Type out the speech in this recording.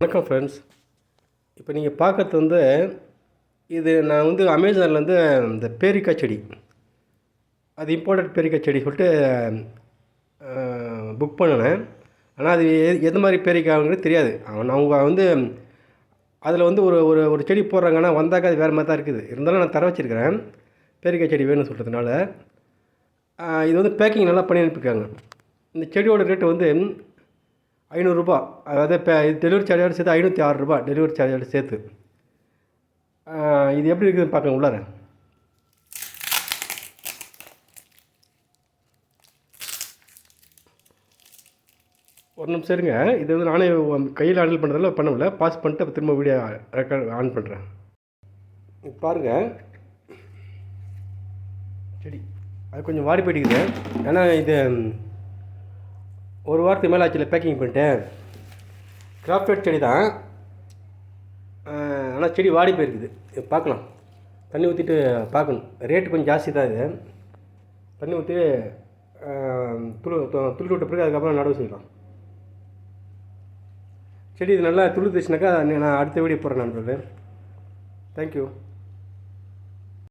வணக்கம் ஃப்ரெண்ட்ஸ் இப்போ நீங்கள் பார்க்கறது வந்து இது நான் வந்து அமேசான்லேருந்து இந்த பேரிக்காய் செடி. அது இம்போர்ட்டட் பேரிக்காய் செடி சொல்லிட்டு புக் பண்ணினேன். ஆனால் அது எ- எது மாதிரி பேரிக்காய்ங்கிறது தெரியாது. அவன் அவங்க வந்து அதில் வந்து ஒரு ஒரு ஒரு செடி போடுறாங்கன்னா வந்தாக்கா அது வேறு மாதிரி தான் இருக்குது. இருந்தாலும் நான் தர வச்சுருக்கிறேன். பேரிக்காய் செடி வேணும்னு சொல்கிறதுனால இது வந்து பேக்கிங் நல்லா பண்ணி அனுப்பியிருக்காங்க இந்த செடியோட ரேட்டு வந்து ஐநூறுரூபா அதாவது இப்போ டெலிவரி சார்ஜோடு சேர்த்து ஐநூற்றி ஆறு ரூபா டெலிவரி சார்ஜோடு சேர்த்து. இது எப்படி இருக்குதுன்னு பார்க்கலாம் உள்ளார. ஒரு நிமிஷம் இருங்க. இது வந்து நானே கையில் ஹேண்டில் பண்ணுறதால பண்ண முடியல. பாஸ் பண்ணிட்டு திரும்ப வீடியோ ரெக்கார்ட் ஆன் பண்ணுறேன் பாருங்கள் சரி அது கொஞ்சம் வாடி போயிட்டுக்குது ஏன்னா இது ஒரு வாரத்துக்கு மேலே ஆச்சுல பேக்கிங் பண்ணிட்டேன். கிராஃப்டட் செடி தான். ஆனால் செடி வாடி போயிருக்குது. பார்க்கலாம். தண்ணி ஊற்றிட்டு பார்க்கணும். ரேட்டு கொஞ்சம் ஜாஸ்தி தான் இது. தண்ணி ஊற்றி துளு துளிட்டு விட்ட பிறகு அதுக்கப்புறம் நடவு செய்யலாம். செடி இது நல்லா துளுத்துச்சுனாக்கா நான் அடுத்த வீடியோ போடுறேன் நண்பர்களே. தேங்க்யூ